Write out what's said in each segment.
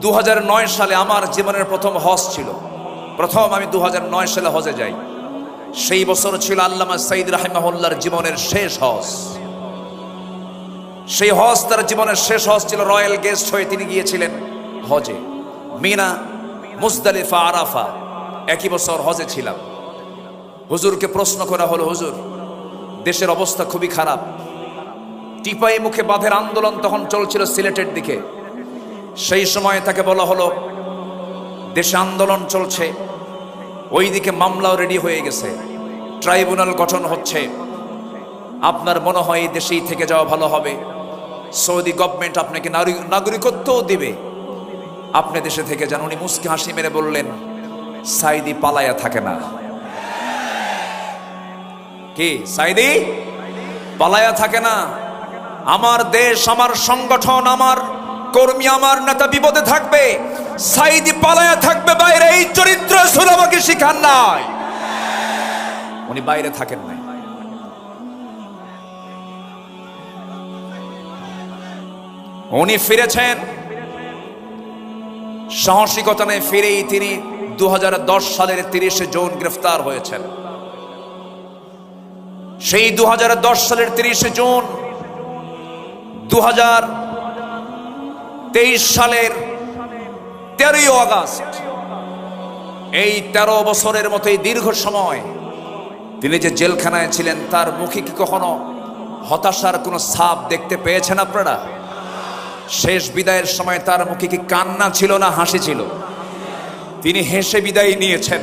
দু হাজার নয় সালে আমার জীবনের প্রথম হজ ছিল। প্রথম আমি দু হাজার নয় সালে হজে যাই। সেই বছর ছিল আল্লামা সাইদ রাহিমাহুল্লার জীবনের শেষ হজ। সেই হজ তার জীবনের শেষ হজ ছিল রয়্যাল গেস্ট হয়ে তিনি গিয়েছিলেন হজে। মিনা, মুজদালিফা, আরাফা, একই বছর হজে ছিলাম। হুজুরকে প্রশ্ন করা হলো, হুজুর, দেশের অবস্থা খুবই খারাপ। টিপাই মুখে বাঁধের আন্দোলন তখন চলছিল সিলেটের দিকে। সেই সময় তাকে বলা হলো, দেশে আন্দোলন চলছে, ওইদিকে মামলাও রেডি হয়ে গেছে ট্রাইব্যুনাল গঠন হচ্ছে। আপনার মনে হয় এই দেশেই থেকে যাওয়া ভালো হবে? সৌদি গভর্নমেন্ট আপনাকে নাগরিকত্বও দিবে। আপনি দেশে থেকে যান। উনি মুসকি হাসি মেরে বললেন, সাইদি পালায়া থাকে না। কি, সাইদি? পালায়া থাকে না। আমার দেশ, আমার সংগঠন, আমার কর্মী আমার নেতা বিপদে থাকবে সাইদি পালায়া থাকবে বাইরে, এই চরিত্র আসলে আমাকে শিখান নাই। উনি বাইরে থাকেন নাই। উনি ফিরেছেন। সাহসিকতা নিয়ে ফিরেই তিনি দু হাজার দশ সালের তিরিশে জুন গ্রেফতার হয়েছেন। সেই দু হাজার দশ সালের তিরিশে জুন দু হাজার সালের তেরোই আগস্ট এই তেরো বছরের মতো এই দীর্ঘ সময় তিনি যে জেলখানায় ছিলেন, তার মুখে কি কখনো হতাশার কোনো ছাপ দেখতে পেয়েছেন আপনারা? শেষ বিদায়ের সময় তার মুখে কি কান্না ছিল না হাসি ছিল? তিনি হেসে বিদায় নিয়েছেন।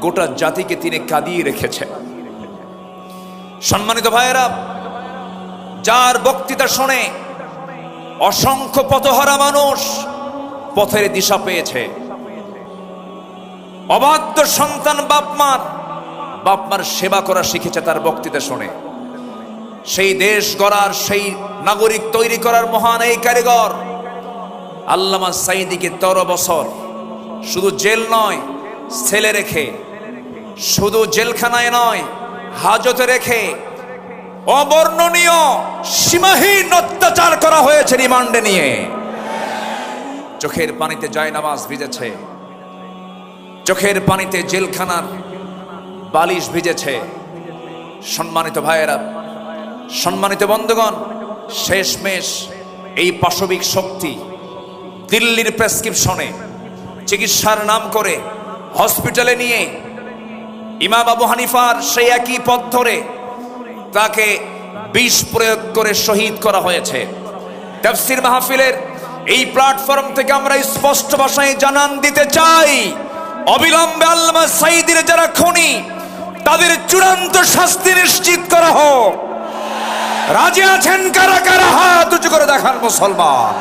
গোটা জাতিকে তিনি কাঁদিয়ে রেখেছেন। সম্মানিত ভাইয়েরা, যার বক্তৃতা শুনে অসংখ্য পথহারা মানুষ পথের দিশা পেয়েছে। অবাধ্য সন্তান বাপমার বাপমার সেবা করা শিখেছে তার বক্তৃতা শুনে। সেই দেশ গড়ার, সেই নাগরিক তৈরি করার মহান এই কারিগর আল্লামা সাইদিকে তেরো বছর শুধু জেল নয়, ছেলে রেখে, শুধু জেলখানায় নয়, হাজতে রেখে অবর্ণনীয়, সীমাহীন অত্যাচার করা হয়েছে রিমান্ডে নিয়ে। চোখের পানিতে জয়নামাজ ভিজেছে। চোখের পানিতে জেলখানার বালিশ ভিজেছে। সম্মানিত ভাইয়েরা, সম্মানিত বন্ধুগণ, শেষমেশ এই পাশবিক শক্তি দিল্লির প্রেসক্রিপশনে চিকিৎসার নাম করে হসপিটালে নিয়ে ইমাম আবু হানিফার সেই একই পথ ধরে তাকে বিষ প্রয়োগ করে শহীদ করা হয়েছে। তাফসির মাহফিলের এই প্ল্যাটফর্ম থেকে আমরা স্পষ্ট ভাষায় জানান দিতে চাই। অবিলম্বে আল্লামা সাইদির যারা খনি, তাদের চূড়ান্ত শাস্তি নিশ্চিত করা হোক। রাজি আছেন কারা কারা? হাত উঁচু করে দেখান মুসলমান।